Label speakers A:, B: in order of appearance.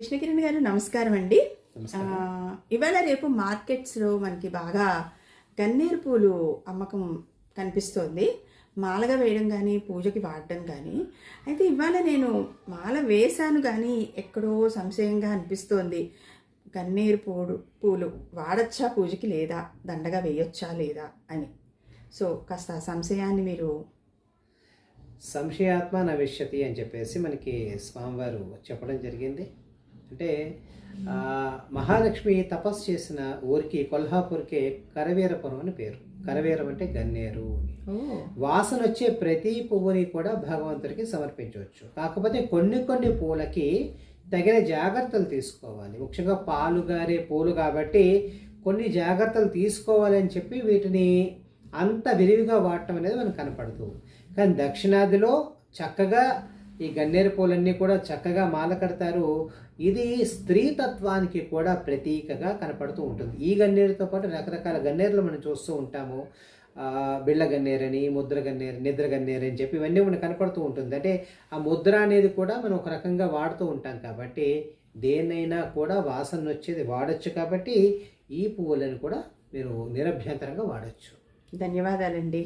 A: కృష్ణకిరణ్ గారు నమస్కారం అండి. ఇవాళ రేపు మార్కెట్స్లో మనకి బాగా గన్నేరు పూలు అమ్మకం కనిపిస్తోంది. మాలగా వేయడం కానీ పూజకి వాడడం కానీ అయితే ఇవాళ నేను మాల వేశాను కానీ ఎక్కడో సంశయంగా అనిపిస్తోంది. గన్నేరు పూలు పూలు వాడచ్చా పూజకి లేదా దండగా వేయొచ్చా లేదా అని. సో కాస్త సంశయాన్ని మీరు
B: సంశయాత్మ నవిష్యతి అని చెప్పేసి మనకి స్వామివారు చెప్పడం జరిగింది. అంటే మహాలక్ష్మి తపస్సు చేసిన ఊరికి కొల్హాపూర్కి కరవీరపురం అని పేరు. కరవీరం అంటే గన్నేరు అని. వాసన వచ్చే ప్రతి పువ్వుని కూడా భగవంతుడికి సమర్పించవచ్చు. కాకపోతే కొన్ని కొన్ని పూలకి తగిన జాగ్రత్తలు తీసుకోవాలి. ముఖ్యంగా పాలు గారే పూలు కాబట్టి కొన్ని జాగ్రత్తలు తీసుకోవాలని చెప్పి వీటిని అంత విరివిగా వాడటం అనేది మనకు కనపడుతూ కానీ దక్షిణాదిలో చక్కగా ఈ గన్నేరు పూలన్నీ కూడా చక్కగా మాల కడతారు. ఇది స్త్రీతత్వానికి కూడా ప్రతీకగా కనపడుతూ ఉంటుంది. ఈ గన్నేరుతో పాటు రకరకాల గన్నేరులు మనం చూస్తూ ఉంటాము. బిళ్ళ గన్నేరని ముద్ర గన్నేరు నిద్ర గన్నేరు అని చెప్పి ఇవన్నీ మనకు కనపడుతూ ఉంటుంది. అంటే ఆ ముద్ర అనేది కూడా మనం ఒక రకంగా వాడుతూ ఉంటాం కాబట్టి దేన్నైనా కూడా వాసన వచ్చేది వాడచ్చు కాబట్టి ఈ పువ్వులను కూడా మీరు నిరభ్యంతరంగా వాడచ్చు.
A: ధన్యవాదాలండి.